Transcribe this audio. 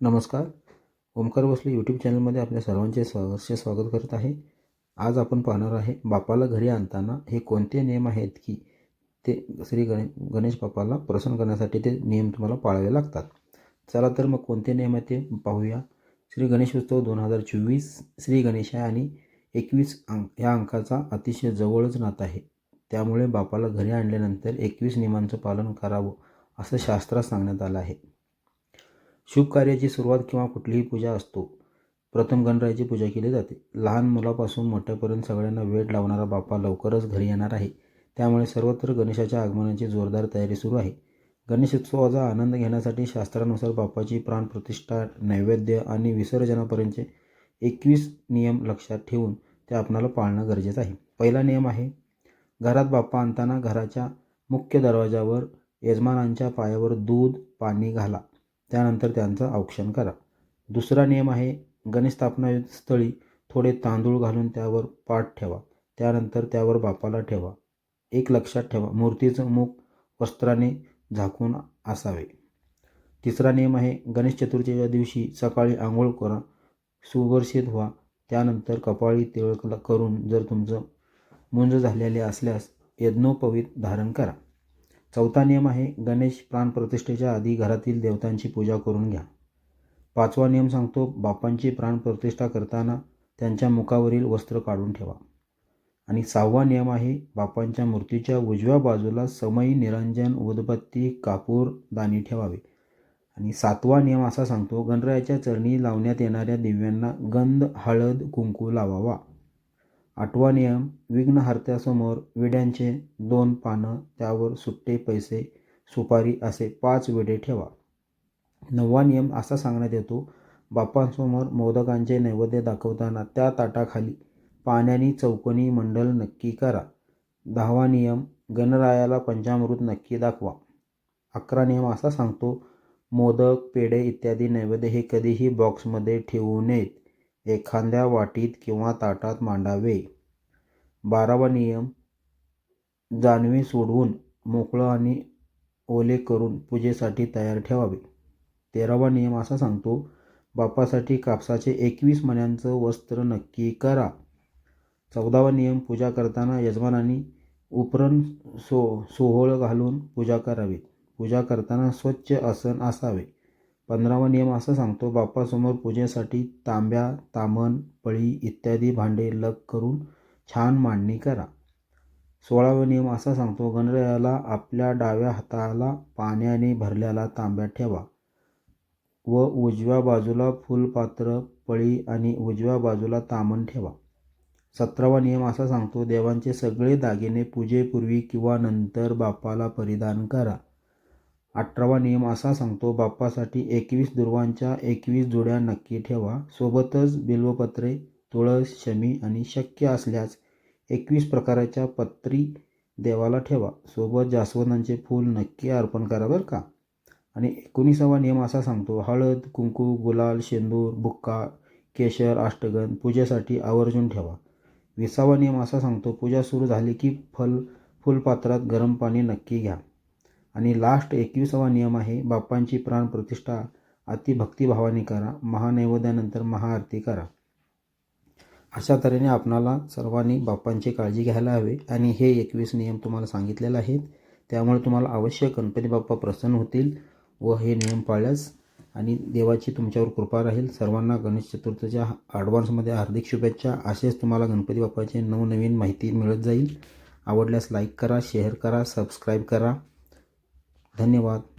नमस्कार. ओमकार भोसले यूट्यूब चॅनलमध्ये आपल्या सर्वांचे सहर्ष स्वागत करत आहे. आज आपण पाहणार आहे बापाला घरी आणताना हे कोणते नियम आहेत की ते श्री गणे गणेश बाप्पाला प्रसन्न करण्यासाठी ते नियम तुम्हाला पाळावे लागतात. चला तर मग कोणते नियम आहेत ते पाहूया. श्री गणेश उत्सव दोन हजार चोवीस श्री गणेश आहे आणि एकवीस अंक या अंकाचा अतिशय जवळच नात आहे. त्यामुळे बापाला घरी आणल्यानंतर एकवीस नियमांचं पालन करावं असं शास्त्रात सांगण्यात आलं आहे. शुभ कार्याची सुरुवात किंवा कुठलीही पूजा असतो. प्रथम गणरायाची पूजा केली जाते. लहान मुलापासून मोठ्यापर्यंत सगळ्यांना वेळ लावणारा बाप्पा लवकरच घरी येणार आहे. त्यामुळे सर्वत्र गणेशाच्या आगमनाची जोरदार तयारी सुरू आहे. गणेशोत्सवाचा आनंद घेण्यासाठी शास्त्रानुसार बाप्पाची प्राणप्रतिष्ठा नैवेद्य आणि विसर्जनापर्यंतचे एकवीस नियम लक्षात ठेवून ते आपणाला पाळणं गरजेचं आहे. पहिला नियम आहे घरात बाप्पा आणताना घराच्या मुख्य दरवाजावर यजमानांच्या पायावर दूध पाणी घाला. त्यानंतर त्यांचं औक्षण करा. दुसरा नियम आहे गणेश स्थापना स्थळी थोडे तांदूळ घालून त्यावर पाठ ठेवा. त्यानंतर त्यावर बापाला ठेवा. एक लक्षात ठेवा मूर्तीचं मुख वस्त्राने झाकून असावे. तिसरा नियम आहे गणेश चतुर्थीच्या दिवशी सकाळी आंघोळ करा सुवर्षित व्हा. त्यानंतर कपाळी तिळक करून जर तुमचं मुंज झालेले असल्यास यज्ञोपवीत धारण करा. चौथा नियम आहे गणेश प्राणप्रतिष्ठेच्या आधी घरातील देवतांची पूजा करून घ्या. पाचवा नियम सांगतो बापांची प्राणप्रतिष्ठा करताना त्यांच्या मुखावरील वस्त्र काढून ठेवा. आणि सहावा नियम आहे बापांच्या मूर्तीच्या उजव्या बाजूला समयी निरंजन उदबत्ती कापूर दाणी ठेवावे. आणि सातवा नियम असा सांगतो गणरायाच्या चरणी लावण्यात येणाऱ्या दिव्यांना गंध हळद कुंकू लावावा. आठवा नियम विघ्नहर्त्यासमोर विड्यांचे दोन पानं त्यावर सुट्टे पैसे सुपारी असे पाच विडे ठेवा. नववा नियम असा सांगण्यात येतो बाप्पांसमोर मोदकांचे नैवेद्य दाखवताना त्या ताटाखाली पाण्याने चौकोनी मंडल नक्की करा. दहावा नियम गणरायाला पंचामृत नक्की दाखवा. अकरा नियम असा सांगतो मोदक पेढे इत्यादी नैवेद्य हे कधीही बॉक्समध्ये ठेवू नयेत. एखाद्या वाटीत किंवा ताटात मांडावे. बारावा नियम जानवे सोडवून मोकळं आणि ओले करून पूजेसाठी तयार ठेवावे. तेरावा नियम असा सांगतो बापासाठी कापसाचे एकवीस मण्यांचं वस्त्र नक्की करा. चौदावा नियम पूजा करताना यजमानांनी उपरण सो सोहळ घालून पूजा करावी. पूजा करताना स्वच्छ आसन असावे. पंधरावा नियम असा सांगतो बाप्पासमोर पूजेसाठी तांब्या तामण पळी इत्यादी भांडे लग करून छान मांडणी करा. सोळावा नियम असा सांगतो गणरायाला आपल्या डाव्या हाताला पाण्याने भरलेला तांब्या ठेवा व उजव्या बाजूला फुलपात्र पळी आणि उजव्या बाजूला तामण ठेवा. सतरावा नियम असा सांगतो देवांचे सगळे दागिने पूजेपूर्वी किंवा नंतर बाप्पाला परिधान करा. अठरावा नियम असा सांगतो बाप्पासाठी एकवीस दुर्वांच्या एकवीस जोड्या नक्की ठेवा. सोबतच बिल्वपत्रे तुळस शमी आणि शक्य असल्यास एकवीस प्रकाराच्या पत्री देवाला ठेवा. सोबत जास्वंदांचे फूल नक्की अर्पण करा बरं का? आणि एकोणीसावा नियम असा सांगतो हळद कुंकू गुलाल शेंदूर बुक्का केशर अष्टगंध पूजेसाठी आवर्जून ठेवा. विसावा नियम असा सांगतो पूजा सुरू झाली की फल फुलपात्रात गरम पाणी नक्की घ्या. आणि लास्ट एकविसावा नियम आहे बाप्पांची प्राणप्रतिष्ठा अति भक्तिभावाने करा महानैवेद्यानंतर महाआरती करा. अशा तऱ्हेने आपणाला सर्वांनी बाप्पांची काळजी घ्यायला हवे आणि हे एकवीस नियम तुम्हाला सांगितलेले आहेत. त्यामुळे तुम्हाला अवश्य गणपती बाप्पा प्रसन्न होतील व हे नियम पाळल्यास आणि देवाची तुमच्यावर कृपा राहील. सर्वांना गणेश चतुर्थीच्या ॲडव्हान्समध्ये हार्दिक शुभेच्छा. असेच तुम्हाला गणपती बाप्पाचे नवनवीन माहिती मिळत जाईल. आवडल्यास लाईक करा शेअर करा सबस्क्राईब करा. धन्यवाद.